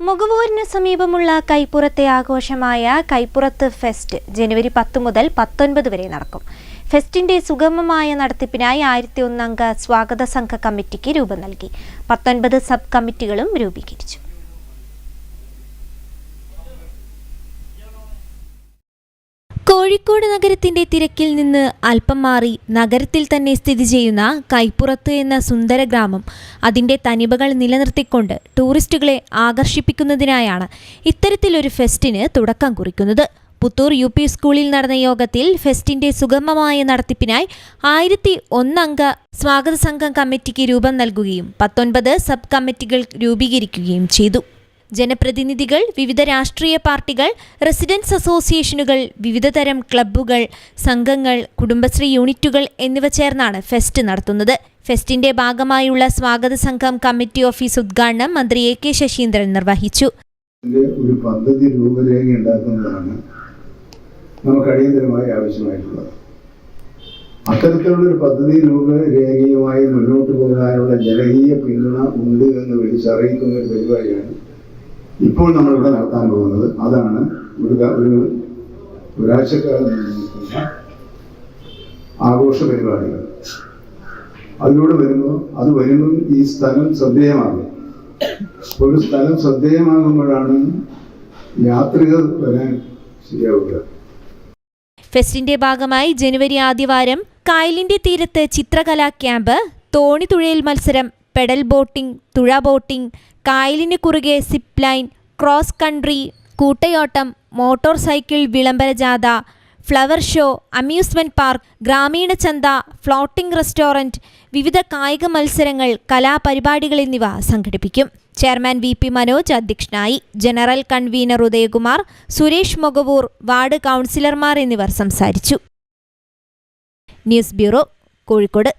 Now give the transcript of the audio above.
മുഖവൂരിന് സമീപമുള്ള കൈപ്പുറത്തെ ആഘോഷമായ കൈപ്പുറത്ത് ഫെസ്റ്റ് ജനുവരി പത്ത് മുതൽ പത്തൊൻപത് വരെ നടക്കും. ഫെസ്റ്റിന്റെ സുഗമമായ നടത്തിപ്പിനായി ആയിരത്തി ഒന്നംഗ സ്വാഗത സംഘ കമ്മിറ്റിക്ക് രൂപം നൽകി. പത്തൊൻപത് സബ് കമ്മിറ്റികളും രൂപീകരിച്ചു. കോഴിക്കോട് നഗരത്തിന്റെ തിരക്കിൽ നിന്ന് അല്പം മാറി നഗരത്തിൽ തന്നെ സ്ഥിതി ചെയ്യുന്ന കൈപ്പുറത്ത് എന്ന സുന്ദര ഗ്രാമം അതിന്റെ തനിമകൾ നിലനിർത്തിക്കൊണ്ട് ടൂറിസ്റ്റുകളെ ആകർഷിപ്പിക്കുന്നതിനായാണ് ഇത്തരത്തിലൊരു ഫെസ്റ്റിന് തുടക്കം കുറിക്കുന്നത്. പുത്തൂർ യു പി സ്കൂളിൽ നടന്ന യോഗത്തിൽ ഫെസ്റ്റിന്റെ സുഗമമായ നടത്തിപ്പിനായി ആയിരത്തി ഒന്നംഗ സ്വാഗത സംഘം കമ്മിറ്റിക്ക് രൂപം നൽകുകയും പത്തൊൻപത് സബ് കമ്മിറ്റികൾ രൂപീകരിക്കുകയും ചെയ്തു. ജനപ്രതിനിധികൾ വിവിധ രാഷ്ട്രീയ പാർട്ടികൾ റെസിഡൻസ് അസോസിയേഷനുകൾ വിവിധതരം ക്ലബ്ബുകൾ സംഘങ്ങൾ കുടുംബശ്രീ യൂണിറ്റുകൾ എന്നിവ ചേർന്നാണ് ഫെസ്റ്റ് നടത്തുന്നത്. ഫെസ്റ്റിന്റെ ഭാഗമായുള്ള സ്വാഗത സംഘം കമ്മിറ്റി ഓഫീസ് ഉദ്ഘാടനം മന്ത്രി എ കെ ശശീന്ദ്രൻ നിർവഹിച്ചു. ഒരു പദ്ധതി രൂപരേഖ ഉണ്ടാക്കുന്നതാണ് നമുക്ക് അടിയന്തരമായി ആവശ്യമായിട്ടുള്ളത്. അത്തരത്തിലുള്ള ഒരു പദ്ധതി രൂപരേഖയുമായി മുന്നോട്ട് പോകാനുള്ള ജനകീയ പിന്തുണ ഉണ്ട് എന്ന് വിളിച്ചറിയിക്കുന്ന ഒരു പരിപാടിയാണ് ഇപ്പോൾ നമ്മൾ ഇവിടെ നടത്താൻ പോകുന്നത് അതാണ് ഒരു ഒരു ഒരാഴ്ചക്കാലം ആഘോഷ പരിപാടികൾ. അതിലൂടെ വരുമ്പോൾ അത് വരുമ്പോൾ ഈ സ്ഥലം ശ്രദ്ധേയമാകും. ഒരു സ്ഥലം ശ്രദ്ധേയമാകുമ്പോഴാണ് യാത്രികർ വരാൻ ശരിയാവുക. ഫെസ്റ്റിന്റെ ഭാഗമായി ജനുവരി ആദ്യവാരം കായലിന്റെ തീരത്ത് ചിത്രകലാ ക്യാമ്പ് തോണിതുഴയിൽ മത്സരം. പെഡൽ ബോട്ടിംഗ് തുഴ ബോട്ടിംഗ് കായലിന് കുറുകെ സിപ്പ് ലൈൻ ക്രോസ് കൺട്രി കൂട്ടയോട്ടം മോട്ടോർ സൈക്കിൾ വിളംബര ജാഥ ഫ്ലവർ ഷോ അമ്യൂസ്മെന്റ് പാർക്ക് ഗ്രാമീണ ചന്ത ഫ്ലോട്ടിംഗ് റെസ്റ്റോറന്റ് വിവിധ കായിക മത്സരങ്ങൾ കലാപരിപാടികൾ എന്നിവ സംഘടിപ്പിക്കും. ചെയർമാൻ വി പി മനോജ് അധ്യക്ഷനായി. General convener Udayakumar Suresh Mogavoor ward കൗൺസിലർമാർ എന്നിവർ സംസാരിച്ചു. News bureau Kozhikode.